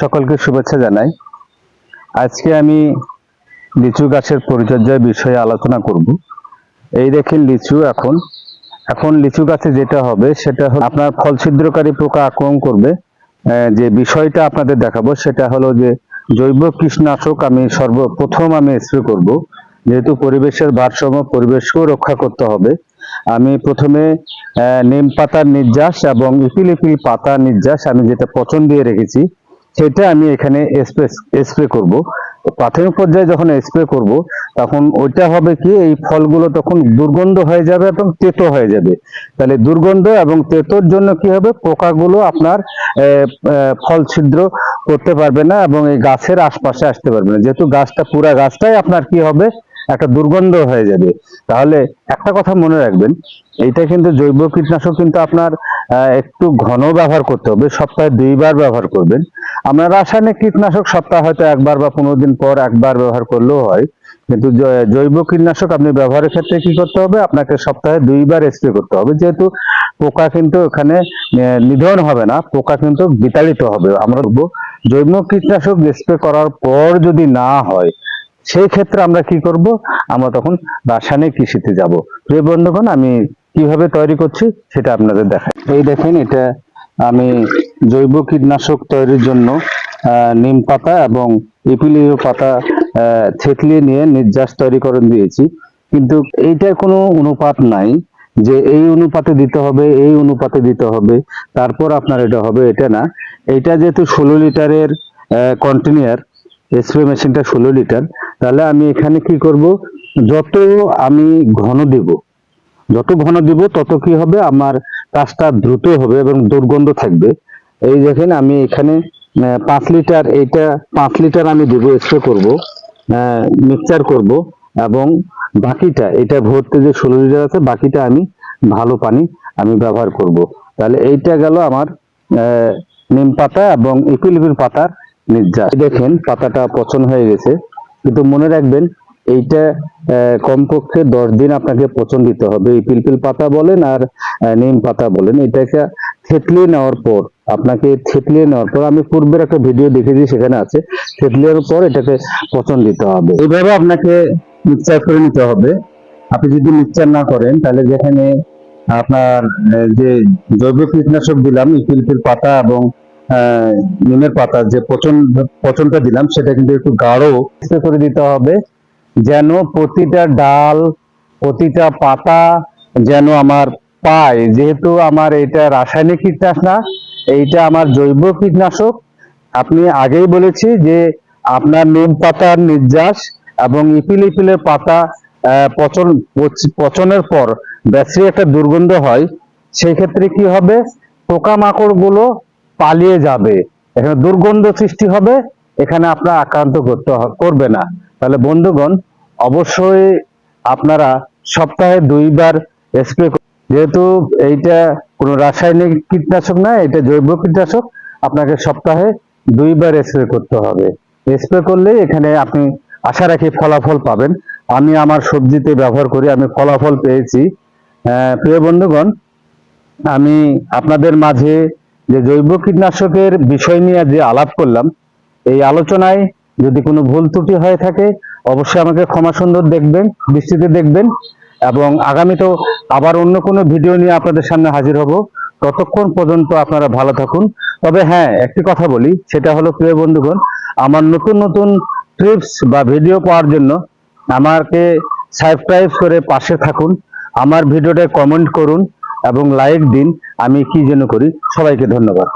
সকলকে শুভেচ্ছা জানাই। আজকে আমি লিচু গাছের পরিচর্যার বিষয়ে আলোচনা করব। এই দেখেন লিচু এখন। এখন লিচু গাছে যেটা হবে, সেটা আপনার ফল ছিদ্রকারী পোকা আক্রমণ করবে। যে বিষয়টা আপনাদের দেখাবো, সেটা হলো যে জৈব কীটনাশক আমি সর্বপ্রথম আমি স্প্রে করব। যেহেতু পরিবেশের ভারসাম্য পরিবেশকেও রক্ষা করতে হবে। আমি প্রথমে নিম পাতার নির্যাস এবং ইপিলিপিল পাতা নির্যাস আমি যেটা পচন দিয়ে রেখেছি সেটা আমি এখানে স্প্রে স্প্রে করব। প্রাথমিক পর্যায়ে যখন স্প্রে করব, তখন ওইটা হবে কি, এই ফলগুলো তখন দুর্গন্ধ হয়ে যাবে এবং তেতো হয়ে যাবে। তাহলে দুর্গন্ধ এবং তেতোর জন্য কি হবে? পোকাগুলো আপনার ফল ছিদ্র করতে পারবে না এবং এই গাছের আশপাশে আসতে পারবে না। যেহেতু গাছটা, পুরা গাছটাই আপনার কি হবে? একটা দুর্গন্ধ হয়ে যাবে। তাহলে একটা কথা মনে রাখবেন, এইটা কিন্তু জৈব কীটনাশক কিন্তু আপনার একটু ঘন ব্যবহার করতে হবে, সপ্তাহে দুইবার ব্যবহার করবেন। আমরা রাসায়নিক কীটনাশক সপ্তাহে হয়তো একবার বা পনেরো দিন পর একবার ব্যবহার করলেও হয়, কিন্তু জৈব কীটনাশক আপনি ব্যবহারের ক্ষেত্রে কি করতে হবে? আপনাকে সপ্তাহে দুইবার স্প্রে করতে হবে, যেহেতু পোকা কিন্তু এখানে নিধন হবে না, পোকা কিন্তু বিতাড়িত হবে। আমরা জৈব কীটনাশক স্প্রে করার পর যদি না হয়, সেই ক্ষেত্রে আমরা কি করব? আমরা তখন রাসায়নিক কৃষিতে যাব। প্রিয় বন্ধুগণ, আমি কীভাবে তৈরি করছি সেটা আপনাদের দেখাই। এই দেখেন, এটা আমি জৈব কীটনাশক তৈরির জন্য নিম পাতা এবং ইপিলিও পাতা থেতলিয়ে নিয়ে নির্যাস তৈরি করে দিয়েছি। কিন্তু এইটার কোনো অনুপাত নাই যে এই অনুপাতে দিতে হবে, এই অনুপাতে দিতে হবে, তারপর আপনার এটা হবে, এটা না। এটা যেহেতু ষোলো লিটারের কন্টিনিউয়ার স্প্রে মেশিনটা ষোলো লিটার, তাহলে আমি এখানে কি করব? যত আমি ঘন দেব যত ঘন দিব, তত কি হবে? আমার কাজটা দ্রুত হবে এবং দুর্গন্ধ থাকবে। এই দেখেন, আমি এখানে পাঁচ লিটার, এইটা পাঁচ লিটার আমি দেবো স্প্রে করব মিক্সচার করব এবং বাকিটা, এটা ভর্তি যে ষোলো লিটার আছে, বাকিটা আমি ভালো পানি আমি ব্যবহার করব। তাহলে এইটা গেল আমার নিম পাতা এবং ইপিলিপির পাতার নির্যাস। দেখেন, পাতাটা পচন হয়ে গেছে। কিন্তু মনে রাখবেন এইটা কমপক্ষে দশ দিন আপনাকে পচন দিতে হবে। এই পিলপিল পাতা বলেন আর নিম পাতা বলেন, এটাকে থেতলিয়ে নেওয়ার পর, আপনাকে থেতলিয়ে নেওয়ার পর, আমি পূর্বের একটা ভিডিও দেখেছি, সেখানে আছে, থেতলিয়ার পর এটাকে পচন দিতে হবে। এইভাবে আপনাকে মিক্সচার করে নিতে হবে। আপনি যদি মিক্সচার না করেন, তাহলে যেখানে আপনার যে জৈব কীটনাশক দিলাম পিলপিল পাতা এবং নিমের পাতা, যে পচন, পচনটা দিলাম, সেটা কিন্তু একটু গাঢ়। করে দিতে হবে। যেন প্রতিটা ডাল, প্রতিটা পাতা যেন আমার পায়। যেহেতু আমার এটা রাসায়নিক কীটনাশক না, এইটা আমার জৈব কীটনাশক। আপনি আগেই বলেছি যে আপনার নিম পাতার নির্যাস এবং ইপিল ইপিলের পাতা পচন, পচ- পচনের পর ব্যাটারি একটা দুর্গন্ধ হয় সেই ক্ষেত্রে কি হবে? পোকামাকড়গুলো পালিয়ে যাবে। এখানে দুর্গন্ধ সৃষ্টি হবে, এখানে আপনার আক্রান্ত করতে করবে না। তাহলে বন্ধুগণ, অবশ্যই আপনারা সপ্তাহে দুইবার স্প্রে যেহেতু এইটা কোনো রাসায়নিক কীটনাশক না, এটা জৈব কীটনাশক, আপনাকে সপ্তাহে দুইবার স্প্রে করতে হবে। স্প্রে করলে এখানে আপনি আশা রাখি ফলাফল পাবেন। আমি আমার সবজিতে ব্যবহার করি, আমি ফলাফল পেয়েছি। প্রিয় বন্ধুগণ, আমি আপনাদের মাঝে যে জৈব কীটনাশকের বিষয় নিয়ে যে আলাপ করলাম, এই আলোচনায় যদি কোনো ভুল ত্রুটি হয়ে থাকে, অবশ্যই আমাকে ক্ষমা সুন্দর দেখবেন, দৃষ্টিতে দেখবেন, এবং আগামীতেও আবার অন্য কোনো ভিডিও নিয়ে আপনাদের সামনে হাজির হব। ততক্ষণ পর্যন্ত আপনারা ভালো থাকুন। তবে হ্যাঁ একটি কথা বলি, সেটা হলো, প্রিয় বন্ধুগণ, আমার নতুন নতুন ট্রিপস বা ভিডিও পাওয়ার জন্য আমাকে সাবস্ক্রাইব করে পাশে থাকুন, আমার ভিডিওটা কমেন্ট করুন, এবং লাইক দিন, আমি কি যেন করি, সবাইকে ধন্যবাদ।